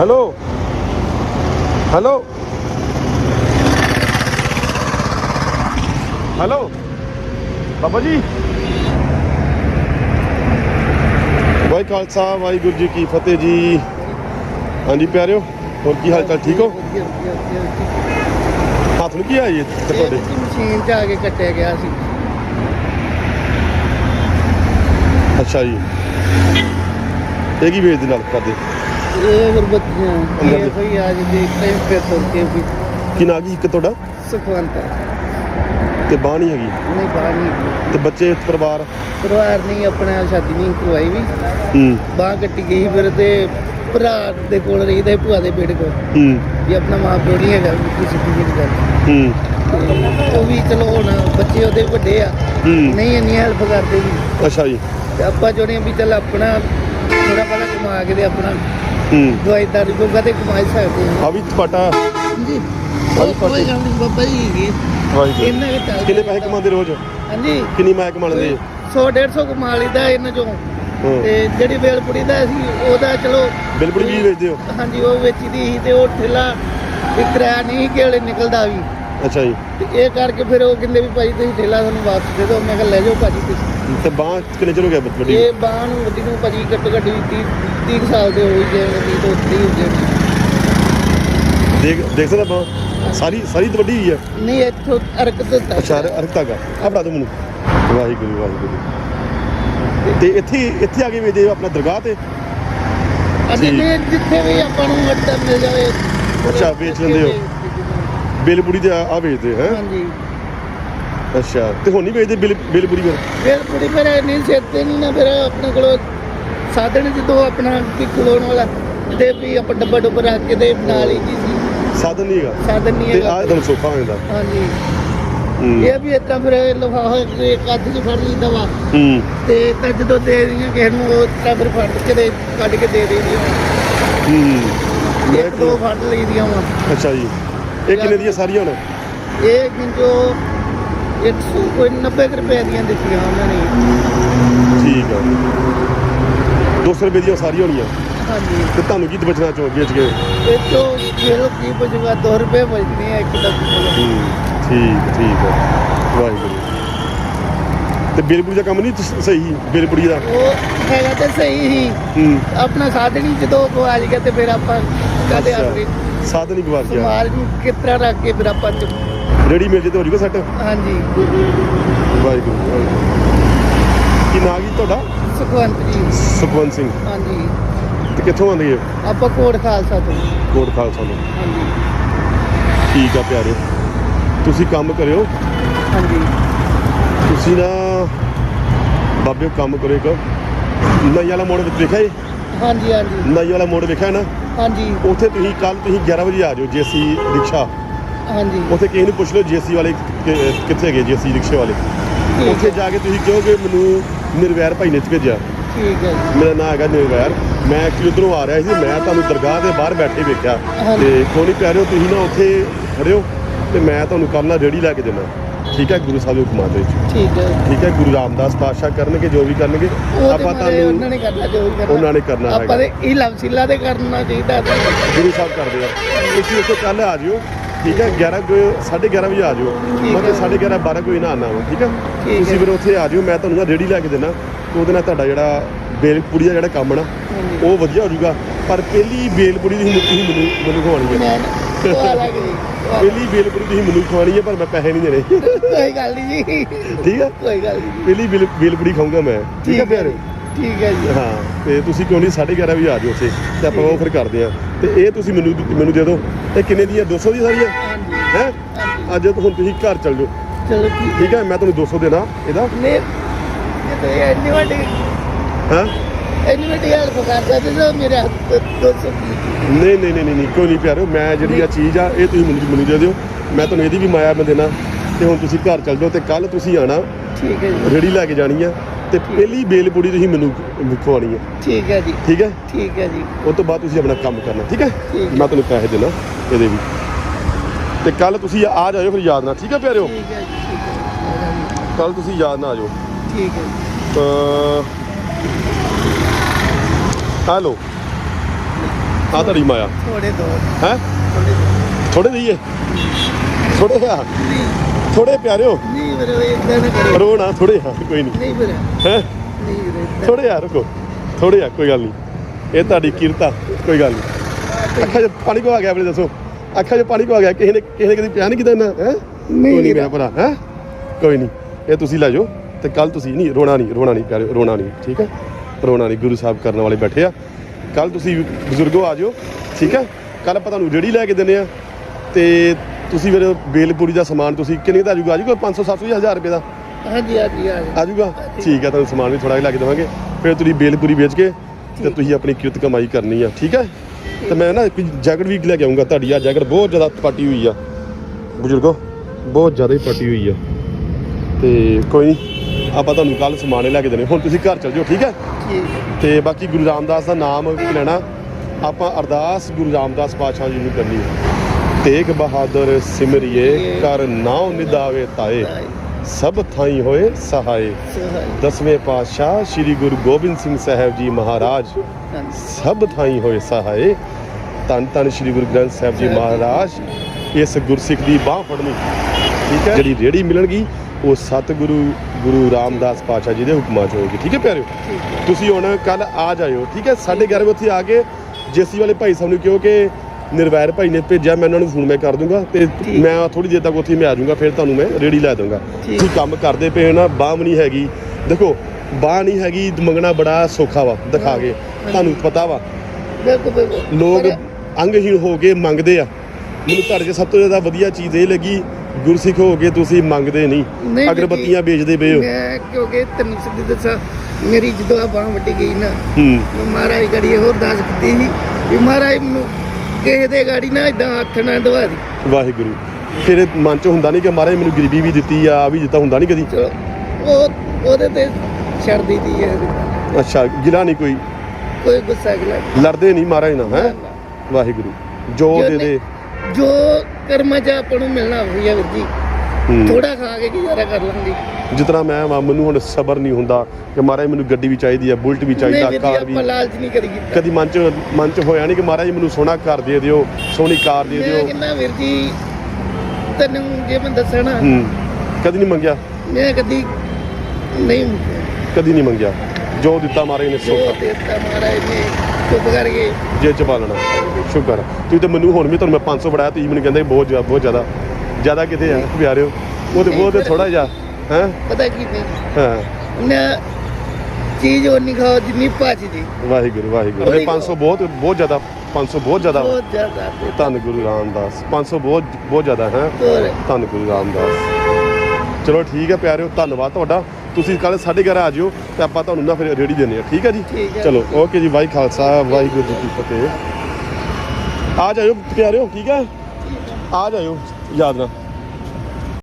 Hello hello hello Baba ji ਵਾਹਿ Khalsa Waheguru ji ਕੀ ਫਤਿਹ ਜੀ। ਹਾਂਜੀ ਪਿਆਰਿਓ ਹੋਰ ਕੀ ਹਾਲ ਚਾਲ ਠੀਕ ਹੋ? ਹੱਥ ਨੂੰ ਕੀ ਆਈ ਹੈ ਤੁਹਾਡੇ? ਮਸ਼ੀਨ 'ਚ ਆ ਕੇ ਕੱਟਿਆ ਗਿਆ ਸੀ। ਅੱਛਾ ਜੀ। ਇਹ ਕੀ ਵੇਚਦੇ ਨਾਲ ਕਰਦੇ ਇਹ ਗੁਰਬਤੀਆਂ ਅੰਦਰ ਇਹ। ਕੋਈ ਅੱਜ ਦੇ ਟਾਈਮ ਤੇ ਤੁਰ ਕੇ ਵੀ ਕੀ ਨਾਂ ਕੀ ਇੱਕ ਤੁਹਾਡਾ? ਸੁਖਵੰਤ। ਤੇ ਬਾਂਹ ਨਹੀਂ ਹੈਗੀ? ਨਹੀਂ ਬਾਹਰ ਨਹੀਂ ਤੇ ਬੱਚੇ ਪਰਿਵਾਰ? ਪਰਿਵਾਰ ਨਹੀਂ ਆਪਣਾ ਸ਼ਾਦੀ ਨਹੀਂ ਕਰਵਾਈ ਵੀ। ਹੂੰ। ਬਾਹ ਕੱਟੀ ਗਈ ਫਿਰ ਤੇ ਭਰਾ ਦੇ ਕੋਲ ਰਹੀਦਾ ਸੀ, ਭੂਆ ਦੇ ਬੇੜੇ ਕੋਲ। ਹੂੰ। ਵੀ ਆਪਣਾ ਮਾਂ ਪਿਓ ਨਹੀਂ ਹੈਗਾ ਵੀ ਕਿਸੇ ਦੀ ਨਹੀਂ ਗੱਲ। ਹੂੰ। ਤੇ ਉਹ ਵੀ ਚਲੋ ਹੁਣ ਬੱਚੇ ਉਹਦੇ ਵੱਡੇ ਆ। ਹੂੰ। ਨਹੀਂ ਇੰਨੀ ਹੈਲਪ ਕਰਦੇ ਵੀ। ਅੱਛਾ ਜੀ। ਤੇ ਆਪਾਂ ਚਾਹੁੰਦੇ ਹਾਂ ਵੀ ਚੱਲ ਆਪਣਾ ਥੋੜਾ ਬਹੁਤਾ ਕਮਾ ਕੇ ਤੇ ਆਪਣਾ ਹੂੰ। ਦਵਾਈ ਦਾਰੂ ਤੇ ਸਕਦੇ ਆ ਵੀ ਪਟਾ ਹਾਂਜੀ। ਹਾਂਜੀ, ਕੋਈ ਕੋਈ ਗੱਲ ਨਹੀਂ ਬਾਬਾ ਜੀ ਹੈਗੇ। ਵਾਹਿਗੁਰੂ। ਇਹਨਾਂ ਦੇ ਚੱਲ ਕਿੰਨੇ ਪੈਸੇ ਕਮਾਉਂਦੇ ਰੋਜ਼ ਹਾਂਜੀ। ਕਿੰਨੀ ਮੈਂ ਕਮਾ ਲੈਂਦੇ 100 150 ਕਮਾ ਲਈਦਾ ਇਹਨਾਂ ਚੋਂ। ਹਾਂ। ਤੇ ਜਿਹੜੀ ਵੇਲਪੁੜੀ ਦਾ ਸੀ ਉਹਦਾ ਚਲੋ ਬਿਲਕੁਲ ਵੀ ਵੇਚਦੇ ਹੋ। ਹਾਂਜੀ ਉਹ ਵੇਚਦੀ ਸੀ ਤੇ ਉਹ ਠੇਲਾ ਵਿਕਰਿਆ ਨਹੀਂ ਕਿਹੜੇ ਨਿਕਲਦਾ ਵੀ। ਅੱਛਾ ਜੀ। ਤੇ ਇਹ ਕਰਕੇ ਫਿਰ ਉਹ ਕਹਿੰਦੇ ਵੀ ਭਾਈ ਤੁਸੀਂ ਠੇਲਾ ਸਾਨੂੰ ਵਾਪਸ ਦੇ ਦਿਓ। ਮੈਂ ਕਿਹਾ ਲੈ ਜਾਓ ਭਾਜੀ ਤੁਸੀਂ। ਤੇ ਬਾਂਹ ਕਿੰਨੇ ਚਿਰ ਹੋ ਗਿਆ ਵੱਡੀ? ਇਹ ਬਾਹ ਨੂੰ ਵੱਡੀ ਨੂੰ ਭਾਜੀ ਘੱਟੋ ਘੱਟ 30 30 ਸਾਲ ਦੇ ਹੋਈ ਗਏ 30 ਤੋਂ 30 ਹੋ ਗਏ ਦੇਖ ਦੇਖ ਸਕਦਾ ਬਾਂਹ? ਸਾਰੀ ਸਾਰੀ ਤਾਂ ਵੱਡੀ ਹੀ ਹੈ ਨਹੀਂ ਇੱਥੋਂ ਅਰਕ ਤੋਂ ਤੱਕ। ਅੱਛਾ ਅਰਕਤਾ ਗਾ ਆ। ਬੜਾ ਤੂੰ ਮੈਨੂੰ। ਵਾਹਿਗੁਰੂ ਵਾਹਿਗੁਰੂ। ਤੇ ਇੱਥੇ ਇੱਥੇ ਆ ਕੇ ਵੇਚਦੇ ਹੋ ਆਪਣਾ ਦਰਗਾਹ ਤੇ? ਅਸੀਂ ਜੀ। ਜਿੱਥੇ ਵੀ ਆਪਾਂ ਨੂੰ ਅੱਡਾ ਮਿਲ ਜਾਵੇ ਅੱਛਾ, ਵੇਚ ਲੈਂਦੇ ਹੋ। ਬਿਲਬੁੜੀ ਦੇ ਆ ਵੇਚਦੇ ਹੈ। ਹਾਂਜੀ। ਅੱਛਾ ਤੇ ਹੁਣ ਨਹੀਂ ਵੇਚਦੇ ਬਿਲ ਬਿਲਬੁੜੀ ਫਿਰ? ਫਿਰ ਕੁੜੀ ਫਿਰ ਨਹੀਂ ਸਿੱਧੇ ਨਹੀਂ ਨਾ ਫਿਰ ਆਪਣੇ ਕੋਲ ਸਾਧਨ ਜਦੋਂ ਆਪਣਾ ਵੀ ਖਲੋਣ ਵਾਲਾ ਤੇ ਵੀ ਆਪਾਂ ਡੱਬਾ ਡੁੱਬਾ ਰੱਖ ਕੇ ਤੇ ਨਾਲ ਹੀ ਜੀ ਸੀ। ਸਾਧਨ ਨਹੀਂ ਹੈਗਾ। ਸਾਧਨ ਨਹੀਂ ਤੇ ਆ ਹੈਗਾ ਤੁਹਾਨੂੰ ਸੌਖਾ ਹੋ ਜਾਂਦਾ। ਹਾਂਜੀ। ਹੂੰ। ਇਹ ਵੀ ਇਦਾਂ ਫਿਰ ਲਫਾਫਾ ਇੱਕ ਹੱਥ 'ਚ ਫੜ ਲਈਦਾ ਵਾ। ਹੂੰ। ਤੇ ਤਾਂ ਜਦੋਂ ਦੇ ਰਹੀਆਂ ਕਿਸੇ ਨੂੰ ਉਹ ਤਾਂ ਫਿਰ ਫੜ ਕੇ ਤੇ ਕੱਢ ਕੇ ਦੇ ਦੇਈਦੀਆਂ ਹੂੰ। ਇੱਕ ਦੋ ਫੜ ਲਈਦੀਆਂ ਵਾ। ਅੱਛਾ ਜੀ। ਇਹ ਕਿੰਨੇ ਦੀਆਂ ਸਾਰੀਆਂ ਹੁਣ ਇਹ ਕਿੰਜੋ 100 ਕੋਈ 90 ਕੁ ਰੁਪਏ ਦੀਆਂ ਦਿੱਤੀਆਂ ਉਹਨਾਂ ਨੇ। ਠੀਕ ਆ। 200 ਰੁਪਏ ਦੀਆਂ ਸਾਰੀਆਂ ਹੋਣੀਆਂ? ਹਾਂਜੀ। ਤੇ ਤੁਹਾਨੂੰ ਕੀ ਬਚਣਾ ਚਾਹੋ ਵੇਚ ਕੇ? ਇਹ ਤੋਂ ਕੀ ਬਚੂਗਾ 2 ਰੁਪਏ ਬਚਨੇ ਆ ਇੱਕ ਦਾ ਠੀਕ ਠੀਕ ਹੈ ਵਾਹਿਗੁਰੂ। ਤੇ ਬਿਲਬੁੜੀ ਦਾ ਕੰਮ ਨਹੀਂ ਸਹੀ ਬਿਲਬੁੜੀ ਦਾ? ਉਹ ਹੈਗਾ ਤੇ ਸਹੀ ਹੀ। ਹੂੰ। ਆਪਣਾ ਸਾਧਨ ਹੀ ਜਦੋਂ ਗਵਾਚ ਗਿਆ ਤੇ ਫਿਰ ਆਪਾਂ ਕਦੇ ਅੱਛਾ। ਆਪਣੇ ਸਾਧਨ ਹੀ ਗਵਾਚ ਗਿਆ। ਸਮਾਜ ਨੂੰ ਕਿਸ ਤਰ੍ਹਾਂ ਰੱਖ ਕੇ ਆਪਾਂ ਚ- ਰੈਡੀ ਮਿਲ ਜੇ ਤੇ ਹੋ ਜੂਗਾ ਸੈੱਟ? ਹਾਂਜੀ। ਵਾਹਿਗੁਰੂ ਵਾਹਿਗੁਰੂ। ਕੀ ਨਾਂ ਕੀ ਤੁਹਾਡਾ? ਸੁਖਵੰਤ ਜੀ ਸੁਖਵੰਤ ਸਿੰਘ। ਹਾਂਜੀ। ਤੇ ਕਿੱਥੋਂ ਆਉਂਦੇ ਹੋ ਆਪਾਂ ਕੋਟ ਖਾਲਸਾ ਤੋਂ। ਕੋਟ ਖਾਲਸਾ ਤੋਂ। ਹਾਂਜੀ। ਠੀਕ ਆ ਪਿਆਰੇ। ਤੁਸੀਂ ਕੰਮ ਕਰਿਓ। ਹਾਂਜੀ। ਤੁਸੀਂ ਨਾ ਬਾਬੇ ਕੰਮ ਕਰੋ ਇੱਕ। ਨਈ ਵਾਲਾ ਮੋੜ ਵਿੱਚ ਦੇਖਿਆ ਜੀ? ਹਾਂਜੀ ਹਾਂਜੀ। ਨਈ ਵਾਲਾ ਮੋੜ ਵੇਖਿਆ ਨਾ? ਹਾਂਜੀ। ਉੱਥੇ ਤੁਸੀਂ ਕੱਲ ਤੁਸੀਂ 11 ਵਜੇ ਆ ਜਾਓ ਜੇਸੀ ਰਿਕਸ਼ਾ। ਹਾਂਜੀ। ਉੱਥੇ ਕਿਸੇ ਨੂੰ ਪੁੱਛ ਲਓ ਜੇਸੀ ਵਾਲੇ ਕਿ- ਕਿੱਥੇ ਗਏ ਜੇਸੀ ਰਿਕਸ਼ੇ ਵਾਲੇ। ਠੀਕ ਉੱਥੇ ਹੈ ਜਾ ਕੇ ਤੁਸੀਂ ਕਹੋਗੇ ਮੈਨੂੰ ਨਿਰਵੈਰ ਭਾਈ ਨੇ ਭੇਜਿਆ। ਠੀਕ ਹੈ ਜੀ। ਮੇਰਾ ਨਾਮ ਹੈਗਾ ਨਿਰਵੈਰ। ਮੈਂ ਐਕਚੁਅਲੀ ਉਧਰੋਂ ਆ ਰਿਹਾ ਸੀ ਮੈਂ ਤੁਹਾਨੂੰ ਦਰਗਾਹ ਦੇ ਬਾਹਰ ਬੈਠੇ ਵੇਖਿਆ। ਹਾਂਜੀ। ਤੇ ਕੋਈ ਪਿਆਰਿਓ ਤੁਸੀਂ ਨਾ ਉੱਥੇ ਖੜਿਓ ਤੇ ਮੈਂ ਤੁਹਾਨੂੰ ਕੱਲ ਨਾਲ ਰੇੜੀ ਲੈ ਕੇ ਦੇਣਾ। ਠੀਕ ਹੈ ਗੁਰੂ ਸਾਹਿਬ ਦੇ ਹੁਕਮਾਂ ਦੇ ਵਿੱਚ। ਠੀਕ ਹੈ। ਠੀਕ ਹੈ ਗੁਰੂ ਰਾਮਦਾਸ ਪਾਤਸ਼ਾਹ ਕਰਨਗੇ ਜੋ ਵੀ ਕਰਨਗੇ ਤੇ ਆਪਾਂ ਮਾਰੇ ਉਹਨਾਂ ਤੁਹਾਨੂੰ ਨੇ ਕਰਨਾ ਜੋ ਵੀ ਕਰਨਾ। ਉਹਨਾਂ ਨੇ ਕਰਨਾ ਆਪਾਂ ਹੈਗਾ। ਦੇ ਇਹ ਲਵਸੀਲਾ ਤੇ ਕਰਨਾ ਚਾਹੀਦਾ ਤੇ। ਗੁਰੂ ਸਾਹਿਬ ਕਰਦੇ ਆ। ਤੁਸੀਂ ਉੱਥੇ ਕੱਲ ਆ ਜਿਓ ਠੀਕ ਹੈ 11 ਕੋਈ 11:30 ਵਜੇ ਆ ਜਿਓ। ਮੈਂ ਹੈ। 11:30 12 ਕੋਈ ਨਾ ਆਣਾ ਠੀਕ ਹੈ? ਤੁਸੀਂ। ਫਿਰ ਉੱਥੇ ਆ ਜਿਓ ਮੈਂ ਤੁਹਾਨੂੰ ਨਾ ਰੇੜੀ ਲੈ ਕੇ ਦੇਣਾ ਤੇ ਉਹਦੇ ਨਾਲ ਤੁਹਾਡਾ ਜਿਹੜਾ ਬੇਲਪੁੜੀ ਦਾ ਜਿਹੜਾ ਕੰਮ ਨਾ। ਉਹ ਵਧੀਆ ਹੋ ਜਾਊਗਾ। ਪਰ ਪਹਿਲੀ ਬੇਲਪੁੜੀ ਦੀ ਤੁਸੀਂ ਮੈਨੂੰ ਮੈਨੂੰ ਖਵਾਉਣੀ ਹੈ ਪਹਿਲੀ ਬੇਲਪੁੜੀ ਤੁਸੀਂ ਮੈਨੂੰ ਖਵਾਉਣੀ ਹੈ ਪਰ ਮੈਂ ਪੈਸੇ ਨਹੀਂ ਦੇਣੇ। ਕੋਈ ਗੱਲ ਨਹੀਂ ਜੀ। ਠੀਕ ਹੈ ਕੋਈ ਗੱਲ ਨਹੀਂ। ਪਹਿਲੀ ਬੇਲ ਬੇਲਪੁੜੀ ਖਾਊਂਗਾ ਮੈਂ। ਠੀਕ ਹੈ ਪਿਆਰੇ ਠੀਕ ਹੈ ਜੀ। ਹਾਂ ਤੇ ਤੁਸੀਂ ਕਿਉਂ ਨਹੀਂ 11:30 ਵਜੇ ਆ ਜਿਓ ਉੱਥੇ ਤੇ ਆਪਾਂ ਉਹ ਫਿਰ ਕਰਦੇ ਆ ਤੇ ਇਹ ਤੁਸੀਂ ਮੈਨੂੰ ਮੈਨੂੰ ਦੇ ਦਿਓ। ਇਹ ਕਿੰਨੇ ਦੀਆਂ? 200 ਦੀਆਂ ਸਾਰੀਆਂ? ਹਾਂਜੀ। ਹੈ? ਹਾਂਜੀ। ਅੱਜ ਹੁਣ ਤੁਸੀਂ ਘਰ ਚੱਲ ਜਾਓ। ਚਲੋ ਠੀਕ ਹੈ। ਮੈਂ ਤੁਹਾਨੂੰ 200 ਦੇਣਾ ਇਹਦਾ। ਨੇ ਜੇ ਤੇ ਇੰਨੀ ਵੱਡੀ ਹਾਂ? ਇੰਨੀ ਵੱਡੀ ਹੈਲਪ ਕਰਦਾ ਤੇ ਤਾਂ ਮੇਰੇ ਹੱਥ ਦੋ ਸੌ ਨਹੀਂ ਨਹੀਂ ਨਹੀਂ ਨਹੀਂ ਕੋਈ ਨਹੀਂ ਪਿਆਰੋ ਮੈਂ ਜਿਹੜੀ ਆ ਚੀਜ਼ ਆ ਇਹ ਤੁਸੀਂ ਮੈਨੂੰ ਮੈਨੂੰ ਦੇ ਦਿਓ। ਮੈਂ ਤੁਹਾਨੂੰ ਇਹਦੀ ਵੀ ਮਾਇਆ ਮੈਂ ਦੇਣਾ। ਤੇ ਹੁਣ ਤੁਸੀਂ ਘਰ ਚੱਲ ਜਾਓ ਤੇ ਕੱਲ ਤੁਸੀਂ ਆਣਾ। ਠੀਕ ਹੈ ਜੀ। ਰੇੜੀ ਲੈ ਕੇ ਜਾਣੀ ਆ। ਤੇ ਪਹਿਲੀ ਬੇਲ ਪੂੜੀ ਤੁਸੀਂ ਮੈਨੂੰ ਖਵਾਉਣੀ ਆ। ਠੀਕ ਹੈ ਜੀ। ਠੀਕ ਹੈ? ਠੀਕ ਹੈ ਜੀ। ਉਸ ਤੋਂ ਬਾਅਦ ਤੁਸੀਂ ਆਪਣਾ ਕੰਮ ਕਰਨਾ ਠੀਕ ਹੈ। ਮੈਂ ਤੁਹਾਨੂੰ ਪੈਸੇ ਦੇਣਾ ਇਹਦੇ ਵੀ। ਤੇ ਕੱਲ ਤੁਸੀਂ ਆ ਜਾਇਓ ਫਿਰ ਯਾਦ ਨਾਲ ਠੀਕ ਹੈ ਪਿਆਰਿਓ? ਠੀਕ ਹੈ ਜੀ ਕੱਲ ਤੁਸੀਂ ਯਾਦ ਨਾਲ ਆ ਜਾਓ। ਠੀਕ ਹੈ ਜੀ। ਹੈਲੋ ਆ ਤੁਹਾਡੀ ਮਾਇਆ। ਥੋੜੇ ਦੋ। ਹੈ? ਥੋੜੇ ਦਈਏ? ਥੋੜੇ ਆ? ਥੋੜੇ ਪਿਆਰਿਓ? ਨਹੀਂ ਵੀਰੇ ਇਦਾਂ ਨਾ ਕਰੋ ਰੋ ਨਾ ਥੋੜੇ ਆ ਕੋਈ ਨਹੀਂ। ਨਹੀਂ ਵੀਰੇ। ਹੈ? ਨਹੀਂ ਵੀਰੇ ਏਦਾਂ- ਥੋੜੇ ਆ ਰੁਕੋ। ਥੋੜੇ ਆ ਕੋਈ ਗੱਲ ਨਹੀਂ। ਇਹ ਤੁਹਾਡੀ ਕਿਰਤਾ ਕੋਈ ਗੱਲ ਨਹੀਂ। ਅੱਖਾਂ 'ਚ ਪਾਣੀ ਕੋ ਆ ਗਿਆ ਆਪਣੇ ਦੱਸੋ। ਅੱਖਾਂ 'ਚ ਪਾਣੀ ਕੋ ਆ ਗਿਆ ਕਿਸੇ ਨੇ ਕਿਸੇ ਨੇ ਕਦੀ ਪਿਆ ਨਹੀਂ ਕੀਤਾ ਨਾ ਹੈ? ਨਹੀਂ ਕੋਈ ਨਹੀਂ। ਮੇਰਾ ਭਰਾ ਹੈ? ਕੋਈ ਨਹੀਂ। ਇਹ ਤੁਸੀਂ ਲੈ ਜਾਓ ਤੇ ਕੱਲ ਤੁਸੀਂ ਨਹੀਂ ਰੋਣਾ ਨਹੀਂ ਰੋਣਾ ਨਹੀਂ ਪਿਆਰੇ ਰੋਣਾ ਨਹੀਂ ਠੀਕ ਹੈ? ਰੋਣਾ ਨਹੀਂ ਗੁਰੂ ਸਾਹਿਬ ਕਰਨ ਵਾਲੇ ਬੈਠੇ ਆ। ਕੱਲ ਤੁਸੀਂ ਬਜ਼ੁਰਗੋ ਆ ਜਾਓ ਠੀਕ ਹੈ? ਕੱਲ ਆਪਾਂ ਤੁਹਾਨੂੰ ਰੇੜੀ ਲੈ ਕੇ ਦਿੰਦੇ ਆ ਤੇ ਤੁਸੀਂ ਫਿਰ ਬੇਲਪੂਰੀ ਦਾ ਸਮਾਨ ਤੁਸੀਂ ਕਿੰਨੇ ਦਾ ਆਜੂਗਾ ਆਜੂਗਾ 500 700 1000 ਰੁਪਏ ਦਾ? ਹਾਂਜੀ ਹਾਂਜੀ ਆਜੂਗਾ ਠੀਕ ਹੈ ਤੁਹਾਨੂੰ ਸਮਾਨ ਵੀ ਥੋੜਾ ਜਿਹਾ ਲੈ ਕੇ ਦੇਵਾਂਗੇ। ਫਿਰ ਤੁਸੀਂ ਬੇਲਪੂਰੀ ਵੇਚ ਕੇ ਤੇ ਤੁਸੀਂ ਆਪਣੀ ਕਿਰਤ ਕਮਾਈ ਕਰਨੀ ਆ ਠੀਕ ਹੈ? ਤੇ ਮੈਂ ਨਾ ਕੋਈ ਜੈਕਟ ਵੀ ਲੈ ਕੇ ਆਉਂਗਾ ਤੁਹਾਡੀ। ਆ ਜੈਕਟ ਬਹੁਤ ਜ਼ਿਆਦਾ ਪਾਟੀ ਹੋਈ ਆ। ਬਜ਼ੁਰਗੋ ਬਹੁਤ ਜ਼ਿਆਦਾ ਹੀ ਪਾਟੀ ਹੋਈ ਆ। ਤੇ ਕੋਈ ਆਪਾਂ ਤੁਹਾਨੂੰ ਕੱਲ ਸਮਾਨ ਲੈ ਕੇ ਦੇਣੇ। ਹੁਣ ਤੁਸੀਂ ਘਰ ਚਲ ਜਾਓ ਠੀਕ ਹੈ। ਤੇ ਬਾਕੀ ਗੁਰੂ ਰਾਮਦਾਸ ਦਾ ਨਾਮ ਲੈਣਾ ਆਪਾਂ ਅਰਦਾਸ ਗੁਰੂ ਰਾਮਦਾਸ ਪਾਤਸ਼ਾਹ ਜੀ ਨੂੰ ਕਰਨੀ ਹੈ। ਤੇਗ ਬਹਾਦਰ ਸਿਮਰਿਏ ਕਰ ਨਾਉ ਨਿਦਾਵੇ ਤਾਏ। ਸਭ ਥਾਈ ਹੋਏ ਸਹਾਏ। ਦਸਵੇਂ ਪਾਤਸ਼ਾਹ ਸ੍ਰੀ ਗੁਰੂ ਗੋਬਿੰਦ ਸਿੰਘ ਸਾਹਿਬ ਜੀ ਮਹਾਰਾਜ। ਸਭ ਥਾਈ ਹੋਏ ਸਹਾਏ। ਧੰਨ ਧੰਨ ਸ੍ਰੀ ਗੁਰੂ ਗ੍ਰੰਥ ਸਾਹਿਬ ਜੀ ਮਹਾਰਾਜ। ਇਸ ਗੁਰਸਿੱਖ ਦੀ ਬਾਹ ਫੜਨੀ। ਠੀਕ ਹੈ? ਜਿਹੜੀ ਰੇੜੀ ਮਿਲਣਗੀ ਉਹ ਸਤਿਗੁਰੂ ਗੁਰੂ ਰਾਮਦਾਸ ਪਾਤਸ਼ਾਹ ਜੀ ਦੇ ਹੁਕਮਾਂ 'ਚ ਹੋਏਗੀ ਠੀਕ ਹੈ ਪਿਆਰਿਓ? ਤੁਸੀਂ ਹੁਣ ਕੱਲ ਆ ਜਾਇਓ ਠੀਕ ਹੈ? ਸਾਡੇ ਘਰ ਉੱਥੇ ਆ ਕੇ ਜੇਸੀ ਵਾਲੇ ਭਾਈ ਸਾਹਿਬ ਨੂੰ ਕਿਹਾ ਕਿ ਨਿਰਵੈਰ ਭਾਈ ਨੇ ਭੇਜਿਆ ਮੈਂ ਉਹਨਾਂ ਨੂੰ ਫੋਨ ਮੈਂ ਕਰ ਦੂੰਗਾ ਤੇ। ਮੈਂ ਥੋੜੀ ਦੇਰ ਤੱਕ ਉੱਥੇ ਮੈਂ ਆ ਜਾਊਂਗਾ ਫਿਰ ਤੁਹਾਨੂੰ ਮੈਂ ਰੇੜੀ ਲੈ ਠੀਕ। ਤੁਸੀਂ ਕੰਮ ਕਰਦੇ ਪਏ ਹੋ ਨਾ ਬਾਹ ਨਹੀਂ ਹੈਗੀ। ਦੇਖੋ ਬਾਹ ਨਹੀਂ ਹੈਗੀ ਮੰਗਣਾ ਬੜਾ ਸੌਖਾ ਵਾ ਦਿਖਾ ਕੇ। ਤੁਹਾਨੂੰ ਪਤਾ ਵਾ। ਲੋਕ ਅੰਗਹੀਣ ਹੋ ਕੇ ਮੰਗਦੇ ਆ। ਮੈਨੂੰ ਤੁਹਾਡੇ 'ਚ ਸਭ ਤੋਂ ਜ਼ਿਆਦਾ ਵਧੀਆ ਚੀਜ਼ ਇਹ ਲੱਗੀ ਗੁਰਸਿੱਖ ਹੋ ਕੇ ਤੁਸੀਂ ਮੰਗਦੇ ਨਹੀਂ ਅਗਰਬੱਤੀਆਂ ਵੇਚਦੇ ਪਏ ਹੋ। ਮੈਂ ਕਿਉਂਕਿ ਤੈਨੂੰ ਸਿੱਧੀ ਦੱਸਾਂ ਮੇਰੀ ਜਦੋਂ ਆ ਬਾਂਹ ਵੱਡੀ ਗਈ ਨਾ ਹੂੰ। ਮਹਾਰਾਜ ਗੜੀ ਹੋਰ ਦਾਸ ਕੀਤੀ ਸੀ ਵੀ ਮਹਾਰਾਜ ਮੈਨੂੰ ਕਿਸੇ ਦੇ ਗਾੜੀ ਨਾ ਇਦਾਂ ਹੱਥ ਨਾ ਦਵਾ ਦੀ। ਵਾਹਿਗੁਰੂ ਫਿਰ ਮਨ 'ਚ ਹੁੰਦਾ ਨਹੀਂ ਕਿ ਮਹਾਰਾਜ ਮੈਨੂੰ ਗਰੀਬੀ ਵੀ ਦਿੱਤੀ ਆ ਆ ਵੀ ਦਿੱਤਾ ਹੁੰਦਾ ਨਹੀਂ ਕਦੀ? ਉਹ ਉਹਦੇ ਤੇ ਛੱਡ ਦਿੱਤੀ ਹੈ ਅੱਛਾ ਗਿਲਾ ਨਹੀਂ ਕੋਈ? ਕੋਈ ਗੁੱਸਾ ਗਿਲਾ ਲੜਦੇ ਨਹੀਂ ਮਹਾਰਾਜ ਨਾਲ ਹੈ? ਵਾਹਿਗੁਰੂ ਜੋ ਦੇ ਦੇ। ਜੋ ਕਰਮਾਂ ਚ ਆਪਾਂ ਨੂੰ ਮਿਲਣਾ ਹੋਈਆ ਵੀਰ ਜੀ। ਥੋੜਾ ਖਾ ਕੇ ਗੁਜ਼ਾਰਾ ਕਰ ਲਾਂਗੇ। ਜਿਤਨਾ ਮੈਂ ਵਾਂ, ਮੈਨੂੰ ਹੁਣ ਸਬਰ ਨਹੀਂ ਹੁੰਦਾ ਕਿ ਮਹਾਰਾਜ ਮੈਨੂੰ ਗੱਡੀ ਵੀ ਚਾਹੀਦੀ ਆ ਬੁਲਟ ਵੀ ਚਾਹੀਦਾ ਕਾਰ ਵੀ। ਆਪਾਂ ਲਾਲਚ ਨਹੀਂ ਕਰੀ ਕੀਤਾ ਕਦੀ ਮਨ 'ਚ ਮਨ 'ਚ ਹੋਇਆ ਨਹੀਂ ਕਿ ਮਹਾਰਾਜ ਮੈਨੂੰ ਸੋਹਣਾ ਘਰ ਦੇ ਦਿਓ ਸੋਹਣੀ ਕਾਰ ਦੇ ਮੈਂ ਦਿਓ। ਕਹਿੰਦਾ ਵੀਰ ਜੀ ਤੈਨੂੰ ਜੇ ਮੈਂ ਦੱਸਾਂ ਨਾ ਕਦੀ ਨਹੀਂ ਮੰਗਿਆ? ਮੈਂ ਕਦੀ ਨਹੀਂ। ਕਦੀ ਨਹੀਂ ਮੰਗਿਆ। ਜੋ ਦਿੱਤਾ ਮਹਾਰਾਜ ਨੇ ਸੋਖਾ ਦਿੱਤਾ ਮਹਾਰਾਜ ਨੇ। ਚੁੱਪ ਕਰਕੇ ਜੇ ਚ ਪਾਲਣਾ ਸ਼ੁਕਰ। ਤੁਸੀਂ ਤੇ ਮੈਨੂੰ ਹੁਣ ਵੀ ਤੁਹਾਨੂੰ ਮੈਂ 500 ਬੜਾਇਆ ਤੁਸੀਂ ਮੈਨੂੰ ਕਹਿੰਦੇ ਬਹੁਤ ਜ਼ਿਆਦਾ ਬਹੁਤ ਜ਼ਿਆਦਾ ਜ਼ਿਆਦਾ ਕਿਤੇ ਆ ਪਿਆਰਿਓ। ਉਹ ਤੇ ਉਹ ਤੇ ਥੋੜਾ ਜਿਹਾ ਹੈ? ਪਤਾ ਕੀ ਨਹੀਂ ਹਾਂ। ਨਾ ਚੀਜ਼ ਉਹ ਨਹੀਂ ਖਾਓ ਜਿੰਨੀ ਜੀ। ਵਾਹਿਗੁਰੂ ਵਾਹਿਗੁਰੂ। ਇਹ 500 ਬਹੁਤ ਬਹੁਤ ਜ਼ਿਆਦਾ 500 ਬਹੁਤ ਜ਼ਿਆਦਾ। ਵਾ। ਬਹੁਤ ਜ਼ਿਆਦਾ ਧੰਨ ਗੁਰੂ ਰਾਮਦਾਸ। 500 ਬਹੁਤ ਬਹੁਤ ਜ਼ਿਆਦਾ ਹੈ? ਹੋਰ। ਧੰਨ ਗੁਰੂ ਰਾਮਦਾਸ। ਚਲੋ ਠੀਕ ਹੈ ਪਿਆਰਿਓ ਧੰਨਵਾਦ ਤੁਹਾਡਾ। ਤੁਸੀਂ ਕੱਲ 11:30 ਆ ਜਿਓ ਤੇ ਆਪਾਂ ਤੁਹਾਨੂੰ ਨਾ ਫਿਰ ਰੇੜੀ ਦੇਣੀ ਆ ਠੀਕ ਹੈ ਜੀ? ਹੈ। ਚਲੋ ਓਕੇ ਜੀ ਵਾਹਿ ਖਾਲਸਾ ਵਾਹਿਗੁਰੂ ਜੀ ਕੀ ਫਤਿਹ। ਆ ਜਾਇਓ ਪਿਆਰਿਓ ਠੀਕ ਹੈ? ਆ ਜਾਇਓ ਯਾਦ ਨਾਲ